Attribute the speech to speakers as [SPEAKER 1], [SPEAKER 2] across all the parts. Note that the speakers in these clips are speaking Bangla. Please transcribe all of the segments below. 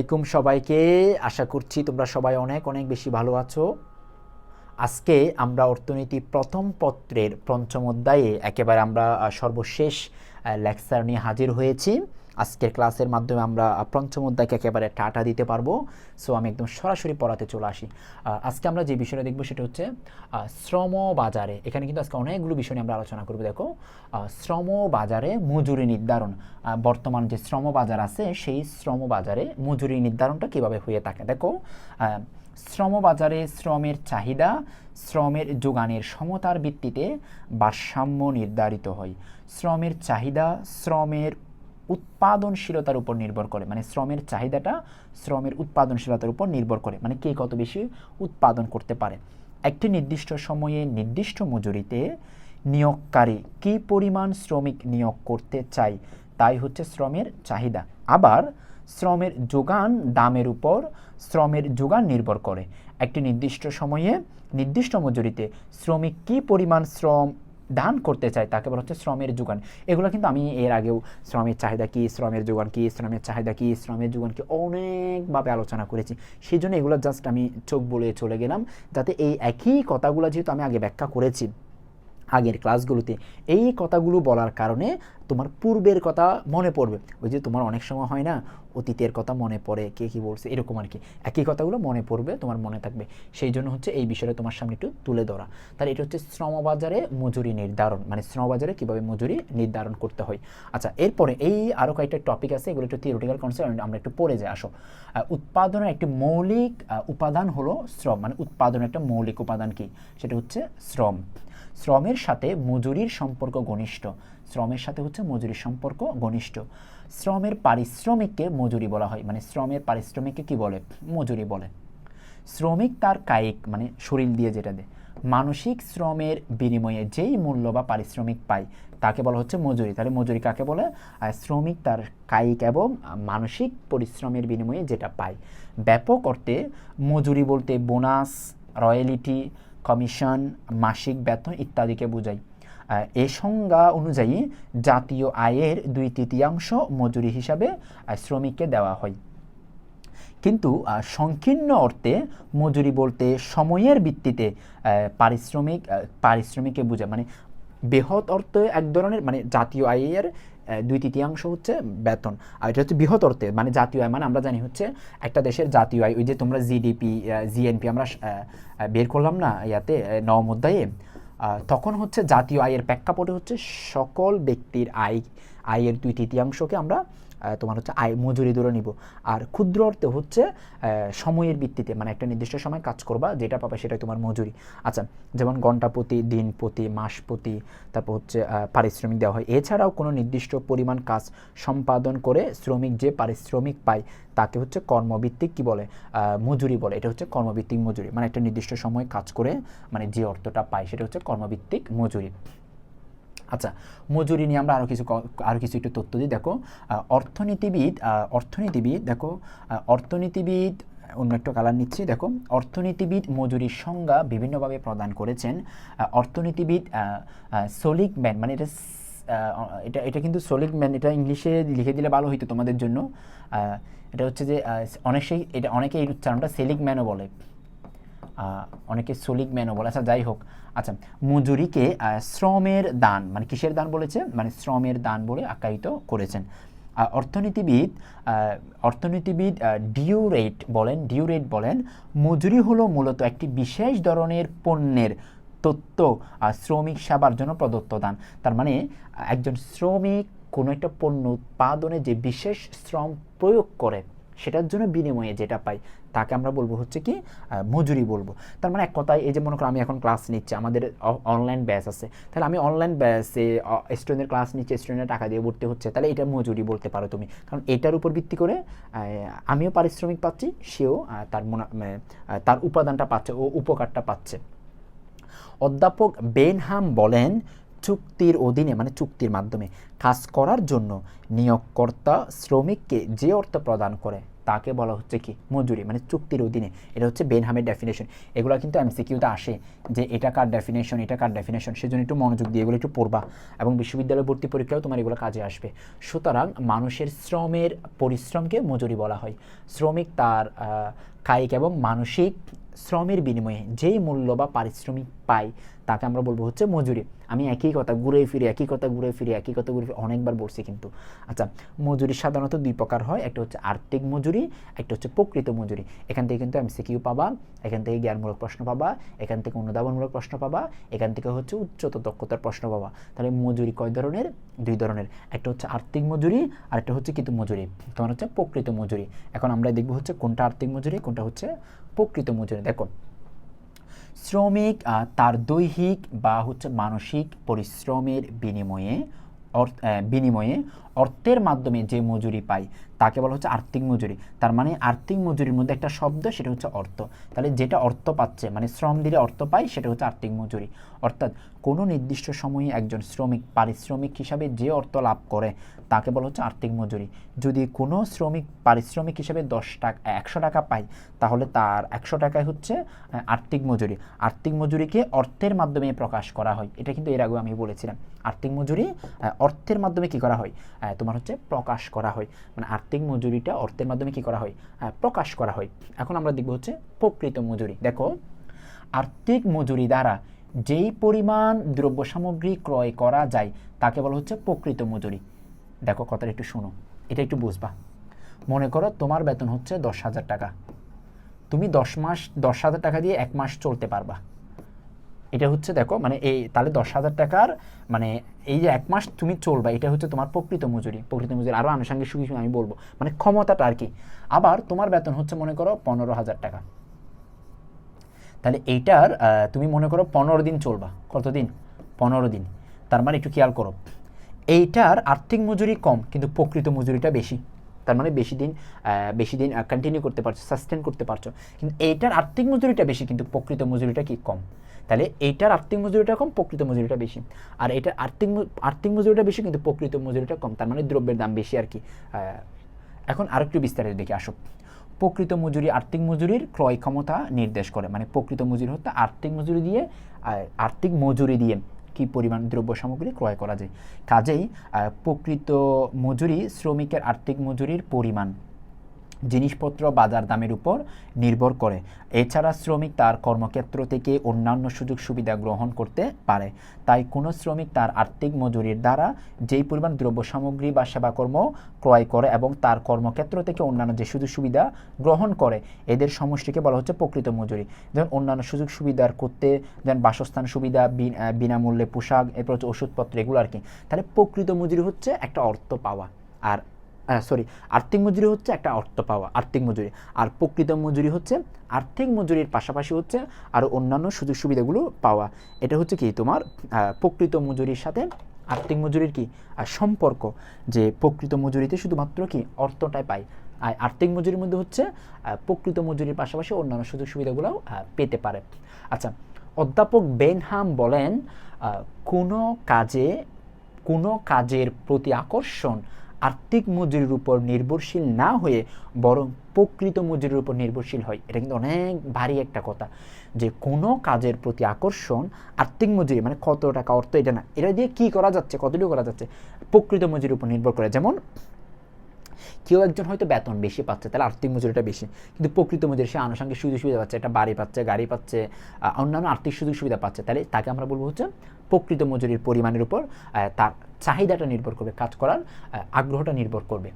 [SPEAKER 1] আলাইকুম সবাইকে। আশা করছি তোমরা সবাই অনেক অনেক বেশি ভালো আছো। আজকে আমরা অর্থনীতি প্রথম পত্রের পঞ্চম অধ্যায়ে একেবারে আমরা সর্বশেষ লেকচার নিয়ে হাজির হয়েছি। আজকের ক্লাসের মাধ্যমে আমরা পঞ্চম অধ্যায়কে একেবারে টাটা দিতে পারব। সো আমি একদম সরাসরি পড়াতে চলে আসি। আজকে আমরা যে বিষয়টা দেখব সেটা হচ্ছে শ্রম বাজারে। এখানে কিন্তু আজকে অনেকগুলো বিষয় নিয়ে আমরা আলোচনা করব, দেখো। শ্রম বাজারে মজুরি নির্ধারণ। বর্তমান যে শ্রম বাজার আছে, সেই শ্রম বাজারে মজুরি নির্ধারণটা কীভাবে হয়ে থাকে, দেখো। শ্রম বাজারে শ্রমের চাহিদা, শ্রমের যোগানের সমতার ভিত্তিতে ভারসাম্য নির্ধারিত হয়। শ্রমের চাহিদা, শ্রমের উৎপাদনশীলতার উপর নির্ভর করে। মানে শ্রমের চাহিদাটা শ্রমের উৎপাদনশীলতার উপর নির্ভর করে। মানে কে কত বেশি উৎপাদন করতে পারে। একটি নির্দিষ্ট সময়ে নির্দিষ্ট মজুরিতে নিয়োগকারী কী পরিমাণ শ্রমিক নিয়োগ করতে চাই তাই হচ্ছে শ্রমের চাহিদা। আবার শ্রমের যোগান দামের উপর শ্রমের যোগান নির্ভর করে। একটি নির্দিষ্ট সময়ে নির্দিষ্ট মজুরিতে শ্রমিক কী পরিমাণ শ্রম দান করতে চায় তাকে বলা হচ্ছে শ্রমের যোগান। এগুলো কিন্তু আমি এর আগেও শ্রমের চাহিদা কী, শ্রমের যোগান কী, শ্রমের চাহিদা কী, শ্রমের যোগান কী অনেকভাবে আলোচনা করেছি। সেই জন্য এগুলো জাস্ট আমি চোখ বলে চলে গেলাম, যাতে এই একই কথাগুলো যেহেতু আমি আগে ব্যাখ্যা করেছি আগের ক্লাসগুলোতে, এই কথাগুলো বলার কারণে তোমার পূর্বের কথা মনে পড়বে। ওই যে তোমার অনেক সময় হয় না অতীতের কথা মনে পড়ে, কে কী বলছে, এরকম আর কি। একই কথাগুলো মনে পড়বে, তোমার মনে থাকবে। সেই জন্য হচ্ছে এই বিষয়টা তোমার সামনে একটু তুলে ধরা। তাহলে এটা হচ্ছে শ্রমবাজারে মজুরি নির্ধারণ মানে শ্রমবাজারে কীভাবে মজুরি নির্ধারণ করতে হয়। আচ্ছা এরপরে এই আরও কয়েকটা টপিক আছে, এগুলো একটু থিওরিটিক্যাল কনসেপ্ট আমরা একটু পড়ে যাই, আসো। উৎপাদনের একটি মৌলিক উপাদান হলো শ্রম। মানে উৎপাদনের একটা মৌলিক উপাদান কি? সেটা হচ্ছে শ্রম। শ্রমের সাথে মজুরির সম্পর্ক ঘনিষ্ঠ। শ্রমের সাথে হচ্ছে মজুরির সম্পর্ক ঘনিষ্ঠ। শ্রমের পারিশ্রমিককে মজুরি বলা হয়। মানে শ্রমের পারিশ্রমিককে কি বলে? মজুরি বলে। শ্রমিক তার কায়িক মানে শরীর দিয়ে যেটা দেয়। মানসিক শ্রমের বিনিময়ে যেই মূল্য বা পারিশ্রমিক পায়, তাকে বলা হচ্ছে মজুরি। তাহলে মজুরি কাকে বলে? আর শ্রমিক তার কায়িক এবং মানসিক পরিশ্রমের বিনিময়ে যেটা পায়। ব্যাপক অর্থে মজুরি বলতে বোনাস, রয়্যালিটি, কমিশন, মাসিক বেতন ইত্যাদিকে বোঝায়। এ সংজ্ঞা অনুযায়ী জাতীয় আয়ের দুই তৃতীয়াংশ মজুরি হিসাবে শ্রমিককে দেওয়া হয়। কিন্তু সংকীর্ণ অর্থে মজুরি বলতে সময়ের ভিত্তিতে পারিশ্রমিক পারিশ্রমিককে বোঝায়। মানে বৃহৎ অর্থে এক ধরনের মানে জাতীয় আয়ের দুই তৃতীয়াংশ হচ্ছে বেতন। আর এটা হচ্ছে বৃহৎ অর্থে মানে জাতীয় আয় মানে আমরা জানি হচ্ছে একটা দেশের জাতীয় আয়। ওই যে তোমরা জিডিপি জিএনপি আমরা বের করলাম না ইয়াতে নবম অধ্যায়ে। তখন হচ্ছে জাতীয় আয়ের প্রেক্ষাপটে হচ্ছে সকল ব্যক্তির আয় আয়ের দুই তৃতীয়াংশকে আমরা তোমার হচ্ছে আয়, মজুরি ধরে নিব। আর ক্ষুদ্র অর্থে হচ্ছে সময়ের ভিত্তিতে মানে একটা নির্দিষ্ট সময় কাজ করবা, যেটা পাবে সেটাই তোমার মজুরি। আচ্ছা যেমন ঘণ্টা প্রতি দিন প্রতি মাস প্রতি তারপর হচ্ছে পারিশ্রমিক দেওয়া হয়। এছাড়াও কোনো নির্দিষ্ট পরিমাণ কাজ সম্পাদন করে শ্রমিক যে পারিশ্রমিক পায়, তাকে হচ্ছে কর্মভিত্তিক কি বলে? মজুরি বলে। এটা হচ্ছে কর্মভিত্তিক মজুরি। মানে একটা নির্দিষ্ট সময় কাজ করে মানে যে অর্থটা পায়, সেটা হচ্ছে কর্মভিত্তিক মজুরি। আচ্ছা মজুরি নিয়ে আমরা আরও কিছু আরও কিছু একটু তথ্য দিই। দেখো অর্থনীতিবিদ অর্থনীতিবিদ, দেখো অর্থনীতিবিদ, অন্য একটা কালার নিচ্ছি, দেখো, অর্থনীতিবিদ মজুরির সংজ্ঞা বিভিন্নভাবে প্রদান করেছেন। অর্থনীতিবিদ সলিক ম্যান মানে এটা এটা এটা কিন্তু সলিক ম্যান, এটা ইংলিশে লিখে দিলে ভালো হইতো তোমাদের জন্য। এটা হচ্ছে যে অনেক সেই এটা অনেকে এই উচ্চারণটা সেলিক ম্যানও বলে। অনেকে সলিক ম্যানও বলে। আচ্ছা যাই হোক। আচ্ছা মজুরিকে শ্রমের দান মানে কিসের দান বলেছে? মানে শ্রমের দান বলে আখ্যায়িত করেছেন। অর্থনীতিবিদ অর্থনীতিবিদ ডিউ রেট বলেন ডিউ রেট বলেন, মজুরি হলো মূলত একটি বিশেষ ধরনের পণ্যের তথ্য শ্রমিক সেবার জন্য প্রদত্ত দান। তার মানে একজন শ্রমিক কোনো একটা পণ্য উৎপাদনে যে বিশেষ শ্রম প্রয়োগ করে, সেটার জন্য বিনিময়ে যেটা পাই তাকে আমরা বলব হচ্ছে কি মজুরি বলব। তার মানে এক কথায় এই যে মনে করো আমি এখন ক্লাস নিচ্ছি আমাদের অনলাইন ব্যাচ আছে। তাহলে আমি অনলাইন ব্যাচে স্টুডেন্টের ক্লাস নিচ্ছি স্টুডেন্টের টাকা দিয়ে ভর্তি হচ্ছে তাহলে এটা মজুরি বলতে পারো তুমি। কারণ এটার উপর ভিত্তি করে আমিও পারিশ্রমিক পাচ্ছি সেও তার মুনা- মানে, তার উপাদানটা পাচ্ছে ও উপকারটা পাচ্ছে। অধ্যাপক বেনহাম বলেন চুক্তির অধীনে মানে চুক্তির মাধ্যমে কাজ করার জন্য নিয়োগকর্তা শ্রমিককে যে অর্থ প্রদান করে তাকে বলা হচ্ছে কি? মজুরি মানে চুক্তির অধীনে। এটা হচ্ছে বেনহামের ডেফিনেশন এগুলো কিন্তু এমসিকিউতে আসে যে এটা কার ডেফিনেশন এটা কার ডেফিনেশন সেজন্য একটু মনোযোগ দিয়ে এগুলো একটু পড়বা এবং বিশ্ববিদ্যালয় ভর্তি পরীক্ষাও তোমার এগুলো কাজে আসবে। সুতরাং মানুষের শ্রমের পরিশ্রমকে মজুরি বলা হয়। শ্রমিক তার কায়িক এবং মানসিক শ্রমের বিনিময়ে যেই মূল্য বা পারিশ্রমিক পাই, তাকে আমরা বলব হচ্ছে মজুরি। আমি একই কথা ঘুরে ফিরে, একই কথা ঘুরে ফিরে, একই কথা ঘুরে ফিরে অনেকবার বলছি কিন্তু। আচ্ছা মজুরি সাধারণত দুই প্রকার হয়, একটা হচ্ছে আর্থিক মজুরি, একটা হচ্ছে প্রকৃত মজুরি। এখান থেকে কিন্তু আমি সিকিউ পাবা, এখান থেকে জ্ঞানমূলক প্রশ্ন পাবা, এখান থেকে অনুধাবনমূলক প্রশ্ন পাবা, এখান থেকে হচ্ছে উচ্চতর দক্ষতার প্রশ্ন পাবা। তাহলে মজুরি কয় ধরনের? দুই ধরনের। একটা হচ্ছে আর্থিক মজুরি আর একটা হচ্ছে কিন্তু মজুরি। তোমার হচ্ছে প্রকৃত মজুরি। এখন আমরা দেখব হচ্ছে কোনটা আর্থিক মজুরি, কোনটা হচ্ছে প্রকৃত মজুরি দেখো শ্রমিক তার দৈহিক বা হচ্ছে মানসিক পরিশ্রমের বিনিময়ে বিনিময়ে অর্থের মাধ্যমে যে মজুরি পায় তাকে বলা হচ্ছে আর্থিক মজুরি। তার মানে আর্থিক মজুরির মধ্যে একটা শব্দ, সেটা হচ্ছে অর্থ। তাহলে যেটা অর্থ পাচ্ছে মানে শ্রম দিলে অর্থ পাই, সেটা হচ্ছে আর্থিক মজুরি। অর্থাৎ কোনো নির্দিষ্ট সময়ে একজন শ্রমিক, পারিশ্রমিক হিসাবে যে অর্থ লাভ করে, তাকে বলা হচ্ছে আর্থিক মজুরি। যদি কোনো শ্রমিক, পারিশ্রমিক হিসাবে দশ টাকা, একশো টাকা পায়, তাহলে তার একশো টাকায় হচ্ছে আর্থিক মজুরি। আর্থিক মজুরিকে অর্থের মাধ্যমে প্রকাশ করা হয়। এটা কিন্তু এর আগেও আমি বলেছিলাম। আর্থিক মজুরি অর্থের মাধ্যমে কি করা হয়? তোমার হচ্ছে প্রকাশ করা হয়। মানে আর্থিক মজুরিটা অর্থের মাধ্যমে কি করা হয়? প্রকাশ করা হয়। এখন আমরা দেখব হচ্ছে প্রকৃত মজুরি। দেখো, আর্থিক মজুরি দ্বারা যেই পরিমাণ দ্রব্য সামগ্রী ক্রয় করা যায়, তাকে বলা হচ্ছে প্রকৃত মজুরি। দেখো, কথাটা একটু শোনো, এটা একটু বুঝবা। মনে করো তোমার বেতন হচ্ছে দশ হাজার টাকা। তুমি দশ মাস, দশ হাজার টাকা দিয়ে এক মাস চলতে পারবা। এটা হচ্ছে দেখো মানে এই তাহলে দশ হাজার টাকার মানে এই যে এক মাস তুমি চলবা, এটা হচ্ছে তোমার প্রকৃত মজুরি। প্রকৃত মজুরি আরও আনুষঙ্গিক সুযোগ আমি বলব। মানে ক্ষমতাটা আর কি। আবার তোমার বেতন হচ্ছে মনে করো পনেরো হাজার টাকা। তাহলে এইটার তুমি মনে করো পনেরো দিন চলবা। কতদিন পনেরো দিন। তার মানে একটু খেয়াল করো। এইটার আর্থিক মজুরি কম, কিন্তু প্রকৃত মজুরিটা বেশি। তার মানে বেশি দিন বেশি দিন কন্টিনিউ করতে পারছ সাস্টেন করতে পারছ। কিন্তু এইটার আর্থিক মজুরিটা বেশি, কিন্তু প্রকৃত মজুরিটা কি কম? তাহলে এইটার আর্থিক মজুরিটা কম, প্রকৃত মজুরিটা বেশি। আর এটার আর্থিক আর্থিক মজুরিটা বেশি, কিন্তু প্রকৃত মজুরিটা কম। তার মানে দ্রব্যের দাম বেশি আর কি। এখন আরেকটু বিস্তারিত দেখে আসো প্রকৃত মজুরি, আর্থিক মজুরির ক্রয় ক্ষমতা নির্দেশ করে। মানে প্রকৃত মজুরি হতে আর্থিক মজুরি দিয়ে আর্থিক মজুরি দিয়ে কি পরিমাণ দ্রব্য সামগ্রী ক্রয় করা যায়। কাজেই প্রকৃত মজুরি শ্রমিকের আর্থিক মজুরির পরিমাণ। জিনিসপত্র বাজার দামের উপর নির্ভর করে। এছাড়া শ্রমিক তার কর্মক্ষেত্র থেকে অন্যান্য সুযোগ সুবিধা গ্রহণ করতে পারে। তাই কোনো শ্রমিক তার আর্থিক মজুরির দ্বারা যেই পরিমাণ দ্রব্য সামগ্রী বা সেবাকর্ম ক্রয় করে এবং তার কর্মক্ষেত্র থেকে অন্যান্য যে সুযোগ সুবিধা গ্রহণ করে, এদের সমষ্টিকে বলা হচ্ছে প্রকৃত মজুরি। যেমন অন্যান্য সুযোগ সুবিধার করতে, যেমন বাসস্থান সুবিধা, বিন- বিনামূল্যে পোশাক, এরপর হচ্ছে ওষুধপত্র, এগুলো আর কি। তাহলে প্রকৃত মজুরি হচ্ছে একটা অর্থ পাওয়া। আর সরি আর্থিক মজুরি হচ্ছে একটা অর্থ পাওয়া, আর্থিক মজুরি। আর প্রকৃত মজুরি হচ্ছে আর্থিক মজুরির পাশাপাশি হচ্ছে আর অন্যান্য সুযোগ সুবিধাগুলো পাওয়া। এটা হচ্ছে কি তোমার প্রকৃত মজুরির সাথে আর্থিক মজুরির কি সম্পর্ক? যে প্রকৃত মজুরিতে শুধুমাত্র কি অর্থটাই পায় আর আর্থিক মজুরির মধ্যে হচ্ছে প্রকৃত মজুরির পাশাপাশি অন্যান্য সুযোগ সুবিধাগুলোও পেতে পারে। আচ্ছা অধ্যাপক বেনহাম বলেন কোনো কাজে, কোনো কাজের প্রতি আকর্ষণ আর্থিক মজুরির উপর নির্ভরশীল না হয়ে বরং প্রকৃত মজুরির উপর নির্ভরশীল হয়। এটা কিন্তু অনেক ভারী একটা কথা যে কোনো কাজের প্রতি আকর্ষণ আর্থিক মজুরি মানে কত টাকা অর্থ, এটা না। এটা দিয়ে কী করা যাচ্ছে, কতটুকু করা যাচ্ছে, প্রকৃত মজুরির উপর নির্ভর করে। যেমন কেউ একজন হয়তো বেতন বেশি পাচ্ছে, তাহলে আর্থিক মজুরিটা বেশি। কিন্তু প্রকৃত মজুরি সে আনুষঙ্গিক সুযোগ সুবিধা পাচ্ছে, একটা বাড়ি পাচ্ছে, গাড়ি পাচ্ছে অন্যান্য আর্থিক সুযোগ সুবিধা পাচ্ছে। তাহলে তাকে আমরা বলব হচ্ছে প্রকৃত মজুরির পরিমাণের উপর তার চাহিদাটা নির্ভর করবে, কাজ করার আগ্রহটা নির্ভর করবে।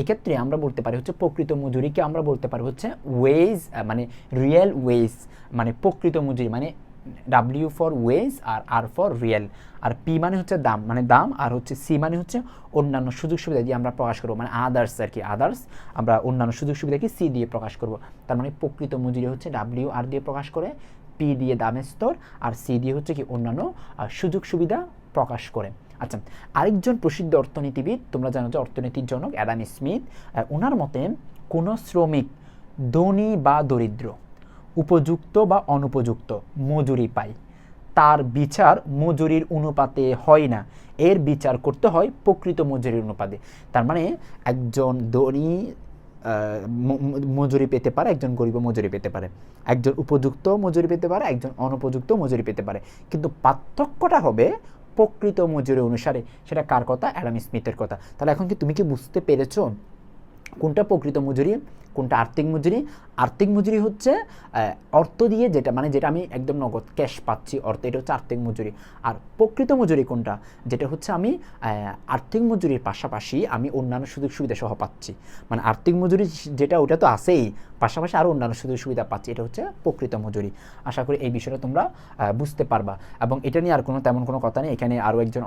[SPEAKER 1] এক্ষেত্রে আমরা বলতে পারি হচ্ছে প্রকৃত মজুরিকে আমরা বলতে পারি হচ্ছে ওয়েজ মানে রিয়েল ওয়েজ মানে প্রকৃত মজুরি মানে W for wage R R for real R P মানে হচ্ছে দাম মানে দাম, আর হচ্ছে সি মানে হচ্ছে অন্যান্য সুযোগ সুবিধা দিয়ে আমরা প্রকাশ করব মানে আদার্স আর কি আদার্স আমরা অন্যান্য সুযোগ সুবিধাকে সি দিয়ে প্রকাশ করব। তার মানে প্রকৃত মজুরি হচ্ছে ডাব্লিউ আর দিয়ে প্রকাশ করে পি দিয়ে দামের স্তর, আর সি দিয়ে হচ্ছে কি অন্যান্য সুযোগ সুবিধা প্রকাশ করে। আচ্ছা আরেকজন প্রসিদ্ধ অর্থনীতিবিদ, তোমরা জানো যে অর্থনীতির জনক অ্যাডাম স্মিথ ওনার মতে কোনো শ্রমিক ধনী বা দরিদ্র উপযুক্ত বা অনুপযুক্ত? মজুরি পায় তার বিচার মজুরির অনুপাতে হয় না। এর বিচার করতে হয় প্রকৃত মজুরির অনুপাতে। তার মানে একজন ধনী মজুরি পেতে পারে, একজন গরিব মজুরি পেতে পারে। একজন উপযুক্ত মজুরি পেতে পারে, একজন অনুপযুক্ত মজুরি পেতে পারে। কিন্তু পার্থক্যটা হবে প্রকৃত মজুরি অনুসারে। সেটা কার কথা? অ্যাডাম স্মিথের কথা। তাহলে এখন কি তুমি কি বুঝতে পেরেছ কোনটা প্রকৃত মজুরি? কোনটা আর্থিক মজুরি? আর্থিক মজুরি হচ্ছে অর্থ দিয়ে যেটা মানে যেটা আমি একদম নগদ ক্যাশ পাচ্ছি, অর্থ এটা হচ্ছে আর্থিক মজুরি। আর প্রকৃত মজুরি কোনটা? যেটা হচ্ছে আমি আর্থিক মজুরির পাশাপাশি আমি অন্যান্য সুযোগ সুবিধা সহ পাচ্ছি। মানে আর্থিক মজুরি যেটা, ওটা তো আছেই, পাশাপাশি আরও অন্যান্য সুযোগ সুবিধা পাচ্ছি, এটা হচ্ছে প্রকৃত মজুরি। আশা করি এই বিষয়টা তোমরা বুঝতে পারবা। এবং এটা নিয়ে আর কোনো তেমন কোনো কথা নেই, এখানে আরও একজন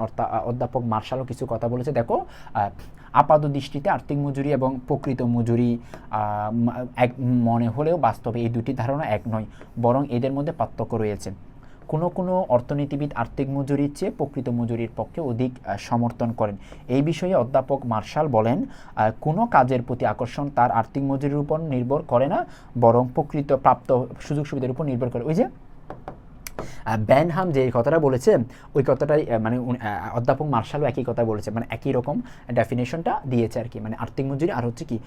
[SPEAKER 1] অধ্যাপক মার্শালও কিছু কথা বলেছে। দেখো আপাত দৃষ্টিতে আর্থিক মজুরি এবং প্রকৃত মজুরি এক মনে হলেও বাস্তবে এই দুটি ধারণা এক নয়, বরং এদের মধ্যে পার্থক্য রয়েছে। কোনো কোনো অর্থনীতিবিদ আর্থিক মজুরির চেয়ে প্রকৃত মজুরির পক্ষে অধিক সমর্থন করেন। এই বিষয়ে অধ্যাপক মার্শাল বলেন কোনো কাজের প্রতি আকর্ষণ তার আর্থিক মজুরির উপর নির্ভর করে না, বরং প্রকৃত প্রাপ্ত সুযোগ সুবিধার উপর নির্ভর করে। ওই যে ব্যানহাম যে কথাটা বলেছে, ওই কথাটাই মানে অধ্যাপক মার্শালও একই কথা বলেছে মানে একই রকম ডেফিনেশনটা দিয়েছে আর কি মানে আর্থিক মজুরি আর হচ্ছে কি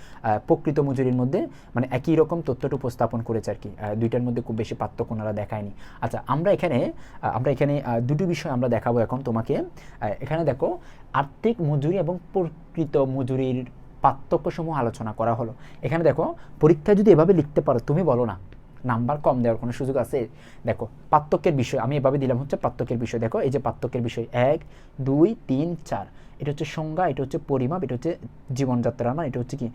[SPEAKER 1] প্রকৃত মজুরির মধ্যে মানে একই রকম তথ্যটা উপস্থাপন করেছে আর কি দুইটার মধ্যে খুব বেশি পার্থক্য ওনারা দেখায়নি। আচ্ছা আমরা এখানে আমরা এখানে দুটো বিষয় আমরা দেখাবো এখন তোমাকে। এখানে দেখো, আর্থিক মজুরি এবং প্রকৃত মজুরির পার্থক্যসমূহ আলোচনা করা হলো। এখানে দেখো, পরীক্ষায় যদি এভাবে লিখতে পারো, তুমি বলো না। নাম্বার কম দেওয়ার কোনো সুযোগ আছে? দেখো, পার্থক্যের বিষয়, আমি এভাবে দিলাম হচ্ছে পার্থক্যের বিষয়। দেখো, এই যে পার্থক্যের বিষয়, এক, দুই, তিন, চার। এটা হচ্ছে সংজ্ঞা, এটা হচ্ছে পরিমাপ, এটা হচ্ছে জীবনযাত্রার মান এটা হচ্ছে কি?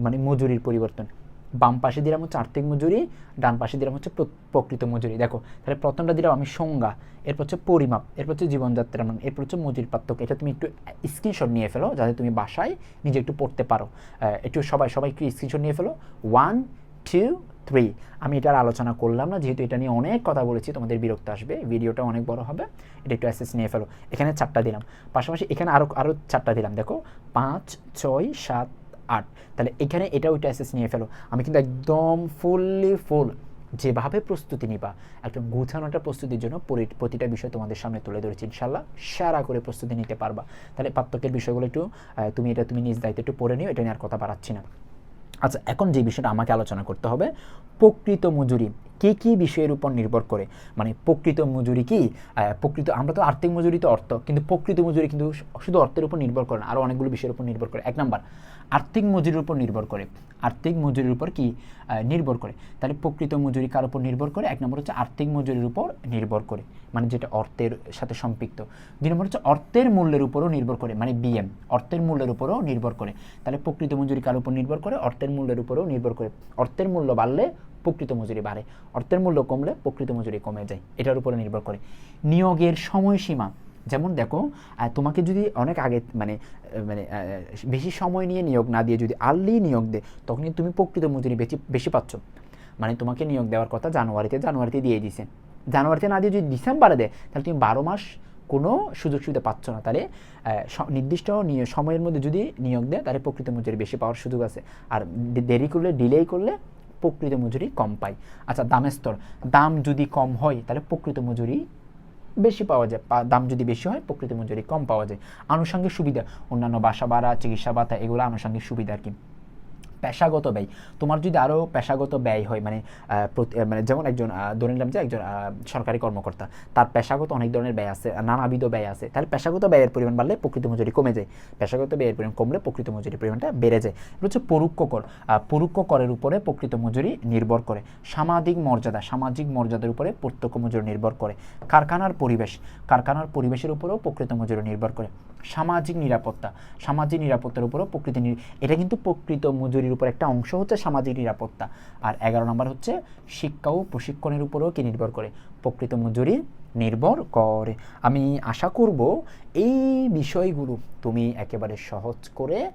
[SPEAKER 1] মানে মজুরির পরিবর্তন। বাম পাশে দিলাম হচ্ছে আর্থিক মজুরি, ডান পাশে দিলাম হচ্ছে প্র- প্রকৃত মজুরি। দেখো, তাহলে প্রথমটা দিলাম আমি সংজ্ঞা, এরপর হচ্ছে পরিমাপ, এরপর হচ্ছে জীবনযাত্রার মান এরপর হচ্ছে মজুরির পার্থক্য। এটা তুমি একটু স্ক্রিনশট নিয়ে ফেলো, যাতে তুমি বাসায় নিজে একটু পড়তে পারো। একটু সবাই সবাই একটু স্ক্রিনশট নিয়ে ফেলো। ওয়ান টু থ্রি আমি এটার আলোচনা করলাম না, যেহেতু এটা নিয়ে অনেক কথা বলেছি, তোমাদের বিরক্ত আসবে, ভিডিওটা অনেক বড় হবে, এটা একটু অ্যাসেস নিয়ে ফেলো। এখানে চারটা দিলাম, পাশাপাশি এখানে আরও আরও চারটা দিলাম, দেখো, পাঁচ, ছয়, সাত, আট, তাহলে এখানে এটা ওইটা অ্যাসেস নিয়ে ফেলো। আমি কিন্তু একদম ফুললি ফুল যেভাবে প্রস্তুতি নিবা, একদম গুছানোটা প্রস্তুতির জন্য পরি- প্রতিটা বিষয় তোমাদের সামনে তুলে ধরেছি ইনশাল্লাহ সারা করে প্রস্তুতি নিতে পারবা। তাহলে পার্থক্যের বিষয়গুলো একটু তুমি এটা, তুমি নিজ দায়িত্বে একটু পড়ে নিও, এটা নিয়ে আর কথা বাড়াচ্ছি না। আচ্ছা এখন যে বিষয়টা আমাকে আলোচনা করতে হবে, প্রকৃত মজুরি। কি কি বিষয়ের উপর নির্ভর করে? মানে প্রকৃত মজুরি কি? প্রকৃত, আমরা তো আর্থিক মজুরি তো অর্থ, কিন্তু প্রকৃত মজুরি কিন্তু শুধু অর্থের উপর নির্ভর করে না আরও অনেকগুলো বিষয়ের উপর নির্ভর করে। এক নাম্বার আর্থিক মজুরির উপর নির্ভর করে। আর্থিক মজুরির উপর কি? নির্ভর করে। তাহলে প্রকৃত মজুরি কার উপর নির্ভর করে? এক নম্বর হচ্ছে আর্থিক মজুরির উপর নির্ভর করে। মানে যেটা অর্থের সাথে সম্পৃক্ত। দুই নম্বর হচ্ছে অর্থের মূল্যের উপরও নির্ভর করে। মানে বিএম, অর্থের মূল্যের উপরও নির্ভর করে। তাহলে প্রকৃত মজুরি কার উপর নির্ভর করে? অর্থের মূল্যের উপরও নির্ভর করে। অর্থের মূল্য বাড়লে প্রকৃত মজুরি বাড়ে। অর্থের মূল্য কমলে প্রকৃত মজুরি কমে যায়। এটার উপরে নির্ভর করে। নিয়োগের সময়সীমা। যেমন দেখো তোমাকে যদি অনেক আগে মানে মানে বেশি সময় নিয়ে নিয়োগ না দিয়ে যদি আর্লি নিয়োগ দেয়, তখন কিন্তু তুমি প্রকৃত মজুরি বেশি বেশি পাচ্ছ। মানে তোমাকে নিয়োগ দেওয়ার কথা জানুয়ারিতে জানুয়ারিতে দিয়ে দিছে। জানুয়ারিতে না দিয়ে যদি ডিসেম্বরে দেয়, তাহলে তুমি বারো মাস কোনো সুযোগ সুবিধা পাচ্ছ না। তাহলে নির্দিষ্ট সময়ের মধ্যে যদি নিয়োগ দেয়, তাহলে প্রকৃত মজুরি বেশি পাওয়ার সুযোগ আছে। আর দেরি করলে ডিলে করলে প্রকৃত মজুরি কম পায়। আচ্ছা দামের স্তর। দাম যদি কম হয়, তাহলে প্রকৃত মজুরি বেশি পাওয়া যায় দাম যদি বেশি হয়, প্রকৃত মজুরি কম পাওয়া যায়। আনুষঙ্গিক সুবিধা, অন্যান্য বাসা ভাড়া, চিকিৎসা ভাতা, এগুলো আনুষঙ্গিক সুবিধা আর কি। পেশাগত ব্যয়। তোমার যদি আরও পেশাগত ব্যয় হয় মানে মানে যেমন একজন ধরে নিলাম যে একজন সরকারি কর্মকর্তা, তার পেশাগত অনেক ধরনের ব্যয় আছে নানাবিধ ব্যয় আছে, তাহলে পেশাগত ব্যয়ের পরিমাণ বাড়লে প্রকৃত মজুরি কমে যায়। পেশাগত ব্যয়ের পরিমাণ কমলে প্রকৃত মজুরির পরিমাণটা বেড়ে যায়। হচ্ছে পরোক্ষ কর পরোক্ষ করের উপরে প্রকৃত মজুরি নির্ভর করে। সামাজিক মর্যাদা, সামাজিক মর্যাদার উপরে প্রত্যক্ষ মজুরি নির্ভর করে। কারখানার পরিবেশ, কারখানার পরিবেশের উপরেও প্রকৃত মজুরি নির্ভর করে। সামাজিক নিরাপত্তা, সামাজিক নিরাপত্তার উপরও প্রকৃতি এটা কিন্তু প্রকৃত মজুরির উপর একটা অংশ হচ্ছে সামাজিক নিরাপত্তা। আর এগারো নম্বর হচ্ছে শিক্ষা ও প্রশিক্ষণের উপরও কি নির্ভর করে? প্রকৃত মজুরি নির্ভর করে। আমি আশা করব এই বিষয়গুলো তুমি একেবারে সহজ করে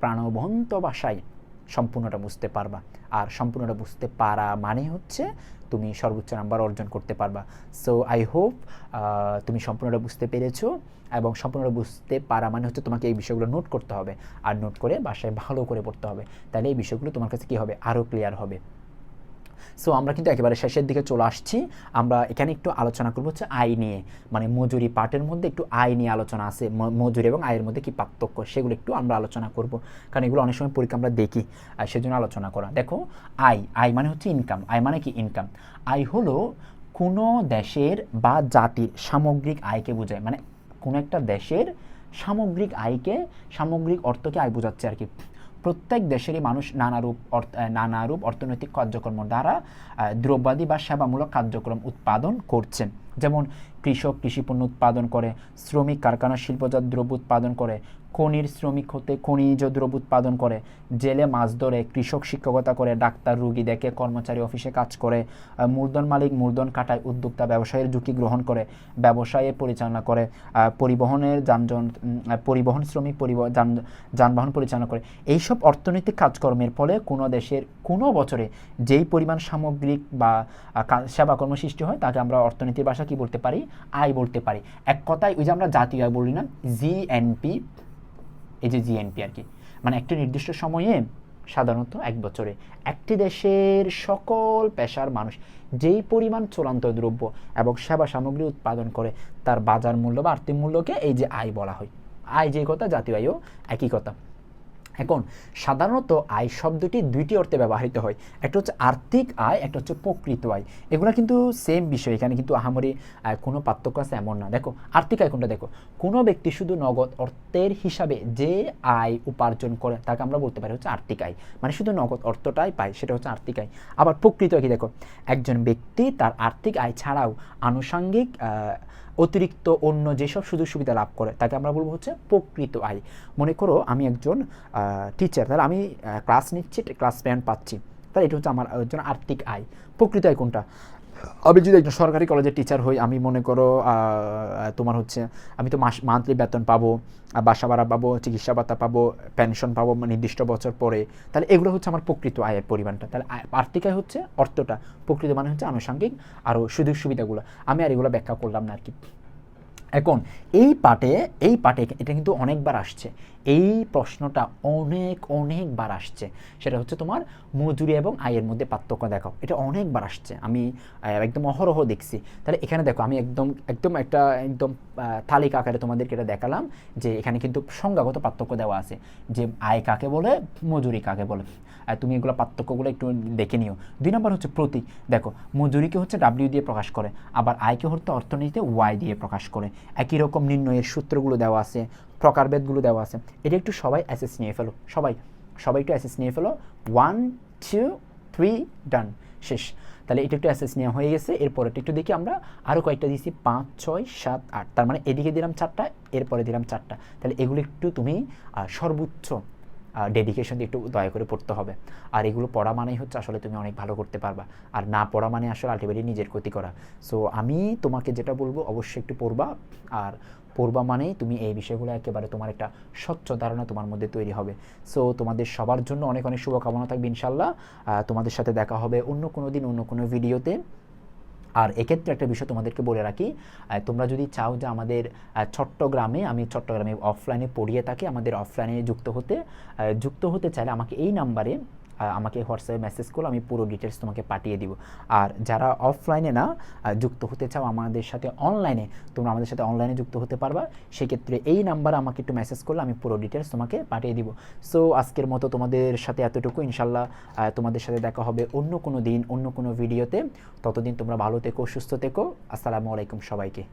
[SPEAKER 1] প্রাণবন্ত ভাষায় সম্পূর্ণটা বুঝতে পারবা। আর সম্পূর্ণটা বুঝতে পারা মানে হচ্ছে তুমি সর্বোচ্চ নাম্বার অর্জন করতে পারবা। সো আই হোপ তুমি সম্পূর্ণটা বুঝতে পেরেছ এবং সম্পূর্ণটা বুঝতে পারা মানে হচ্ছে তোমাকে এই বিষয়গুলো নোট করতে হবে। আর নোট করে বাসায় ভালো করে পড়তে হবে। তাহলে এই বিষয়গুলো তোমার কাছে কী হবে? আরও ক্লিয়ার হবে। সো আমরা কিন্তু একেবারে শেষের দিকে চলে আসছি। আমরা এখানে একটু আলোচনা করব হচ্ছে আয় নিয়ে। মানে মজুরি পার্টের মধ্যে একটু আয় নিয়ে আলোচনা আছে মজুরি এবং আয়ের মধ্যে কি পার্থক্য সেগুলো একটু আমরা আলোচনা করব। কারণ এগুলো অনেক সময় পরীক্ষা আমরা দেখি আর সেজন্য আলোচনা করা। দেখো, আয় আয় মানে হচ্ছে ইনকাম আয় মানে কি ইনকাম আয় হলো কোনো দেশের বা জাতির সামগ্রিক আয়কে বোঝায়। মানে কোনো একটা দেশের সামগ্রিক আয়কে, সামগ্রিক অর্থকে আয় বোঝাচ্ছে আর কি। প্রত্যেক দেশেরই মানুষ নানারূপ নানারূপ অর্থনৈতিক কার্যক্রম দ্বারা দ্রব্যাদি বা সেবামূলক কার্যক্রম উৎপাদন করছেন যেমন কৃষক কৃষিপণ্য উৎপাদন করে, শ্রমিক কারখানা শিল্পজাত দ্রব্য উৎপাদন করে খনির শ্রমিক হতে খনিজ দ্রব্য উৎপাদন করে জেলে মাছ ধরে কৃষক শিক্ষকতা করে ডাক্তার রুগী দেখে কর্মচারী অফিসে কাজ করে মূলধন মালিক মূলধন কাটায় উদ্যোক্তা ব্যবসায়ের ঝুঁকি গ্রহণ করে ব্যবসায়ে পরিচালনা করে পরিবহনের আহ, পরিবহন শ্রমিক পরিবহন যান যানবাহন পরিচালনা করে। এইসব অর্থনৈতিক কাজকর্মের ফলে কোনো দেশের কোনো বছরে যেই পরিমাণ সামগ্রিক বা সেবাকর্ম সৃষ্টি হয় তাকে আমরা অর্থনীতির ভাষা কি বলতে পারি? আয় বলতে পারি। এক কথায় ওই যে আমরা জাতীয় আয় বলি না জিএনপি এই যে জিএনপি আর কি মানে একটি নির্দিষ্ট সময়ে সাধারণত এক বছরে একটি দেশের সকল পেশার মানুষ যেই পরিমাণ চূড়ান্ত দ্রব্য এবং সেবা সামগ্রী উৎপাদন করে, তার বাজার মূল্য বা আর্থিক মূল্যকে এই যে আয় বলা হয়। আয় যে কথা, জাতীয় আয়ও একই কথা। এখন সাধারণত আয় শব্দটি দুইটি অর্থে ব্যবহৃত হয়। একটা হচ্ছে আর্থিক আয় একটা হচ্ছে প্রকৃত আয়। এগুলো কিন্তু সেম বিষয় এখানে কিন্তু আহামরি আহ, কোনো পার্থক্য আছে এমন না। দেখো আর্থিক আয় কোনটা দেখো? কোনো ব্যক্তি শুধু নগদ অর্থের হিসাবে যে আয় উপার্জন করে তাকে আমরা বলতে পারি হচ্ছে আর্থিক আয়। মানে শুধু নগদ অর্থটাই পায় সেটা হচ্ছে আর্থিক আয়। আবার প্রকৃত আয় কি দেখো? একজন ব্যক্তি তার আর্থিক আয় ছাড়াও আনুষঙ্গিক অতিরিক্ত অন্য যেসব সুযোগ সুবিধা লাভ করে, তাকে আমরা বলব হচ্ছে প্রকৃত আয়। মনে করো আমি একজন টিচার তাহলে আমি ক্লাস নিচ্ছি ক্লাস প্যান পাচ্ছি, তাহলে এটা হচ্ছে আমার জন্য আর্থিক আয়। প্রকৃত আয় কোনটা? আমি যদি একজন সরকারি কলেজের টিচার হই, আমি মনে করো তোমার হচ্ছে, আমি তো মাস মান্থলি বেতন পাবো বাসা ভাড়া পাবো, চিকিৎসা ভাতা পাবো পেনশন পাবো নির্দিষ্ট বছর পরে, তাহলে এগুলো হচ্ছে আমার প্রকৃত আয়ের পরিমাণটা। তাহলে আর্থিক আয় হচ্ছে অর্থটা, প্রকৃত মানে হচ্ছে আনুষঙ্গিক আরও সুযোগ সুবিধাগুলো। আমি আর এগুলো ব্যাখ্যা করলাম না আর কি। এখন, এই পাটে এই পাটে এটা কিন্তু অনেকবার আসছে। এই প্রশ্নটা অনেক, অনেকবার আসছে। সেটা হচ্ছে তোমার মজুরি এবং আয়ের মধ্যে পার্থক্য দেখাও এটা অনেকবার আসছে। আমি একদম অহরহ দেখছি। তাহলে এখানে দেখো, আমি একদম একদম একটা, একদম তালিকা আকারে তোমাদেরকে এটা দেখালাম যে এখানে কিন্তু সংজ্ঞাগত পার্থক্য দেওয়া আছে। যে আয় কাকে বলে মজুরি কাকে বলে। তুমি এগুলো পার্থক্যগুলো একটু দেখে নিও। দুই নম্বর হচ্ছে প্রতীক। দেখো মজুরিকে হচ্ছে ডাব্লিউ দিয়ে প্রকাশ করে, আবার আয়কে হচ্ছে অর্থনীতিতে ওয়াই দিয়ে প্রকাশ করে। একই রকম নির্ণয়ের সূত্রগুলো দেওয়া আছে, প্রকারভেদগুলো দেওয়া আছে। এটা একটু সবাই অ্যাসেস নিয়ে ফেলো। সবাই সবাই একটু অ্যাসেস নিয়ে ফেলো। ওয়ান টু থ্রি ডান শেষ। তাহলে এটা একটু অ্যাসেস নেওয়া হয়ে গেছে। এরপরে একটু দেখি আমরা। আরও কয়েকটা দিয়েছি। পাঁচ, ছয়, সাত, আট। তার মানে এদিকে দিলাম চারটা, এরপরে দিলাম চারটা। তাহলে এগুলো একটু তুমি সর্বোচ্চ ডেডিকেশন দিয়ে একটু দয়া করে পড়তে হবে। আর এগুলো পড়া মানেই হচ্ছে আসলে তুমি অনেক ভালো করতে পারবা। আর না পড়া মানে আসলে আলটিমেটলি নিজের ক্ষতি করা। সো আমি তোমাকে যেটা বলব অবশ্যই একটু পড়বা। আর পড়বা মানেই তুমি এই বিষয়গুলো একেবারে তোমার একটা স্বচ্ছ ধারণা তোমার মধ্যে তৈরি হবে। সো তোমাদের সবার জন্য অনেক অনেক শুভকামনা থাকবে ইনশাল্লাহ তোমাদের সাথে দেখা হবে অন্য কোনো দিন, অন্য কোনো ভিডিওতে আর এক্ষেত্রে একটা বিষয় তোমাদেরকে বলে রাখি তোমরা যদি চাও যে আমাদের চট্টগ্রামে, আমি চট্টগ্রামে অফলাইনে পড়িয়ে থাকি, আমাদের অফলাইনে যুক্ত হতে যুক্ত হতে চাইলে আমাকে এই নাম্বারে আমাকে হোয়াটসঅ্যাপে মেসেজ করো আমি পুরো ডিটেলস তোমাকে পাঠিয়ে দিব। আর যারা অফলাইনে না যুক্ত হতে চাও আমাদের সাথে অনলাইনে তোমরা আমাদের সাথে অনলাইনে যুক্ত হতে পারবা। সেক্ষেত্রে এই নাম্বারে আমাকে একটু মেসেজ করলে, আমি পুরো ডিটেলস তোমাকে পাঠিয়ে দিব। সো আজকের মতো তোমাদের সাথে এতটুকু। ইনশাল্লাহ তোমাদের সাথে দেখা হবে অন্য কোনো দিন, অন্য কোনো ভিডিওতে ততদিন তোমরা ভালো থেকো, সুস্থ থেকো। আসসালামু আলাইকুম সবাইকে।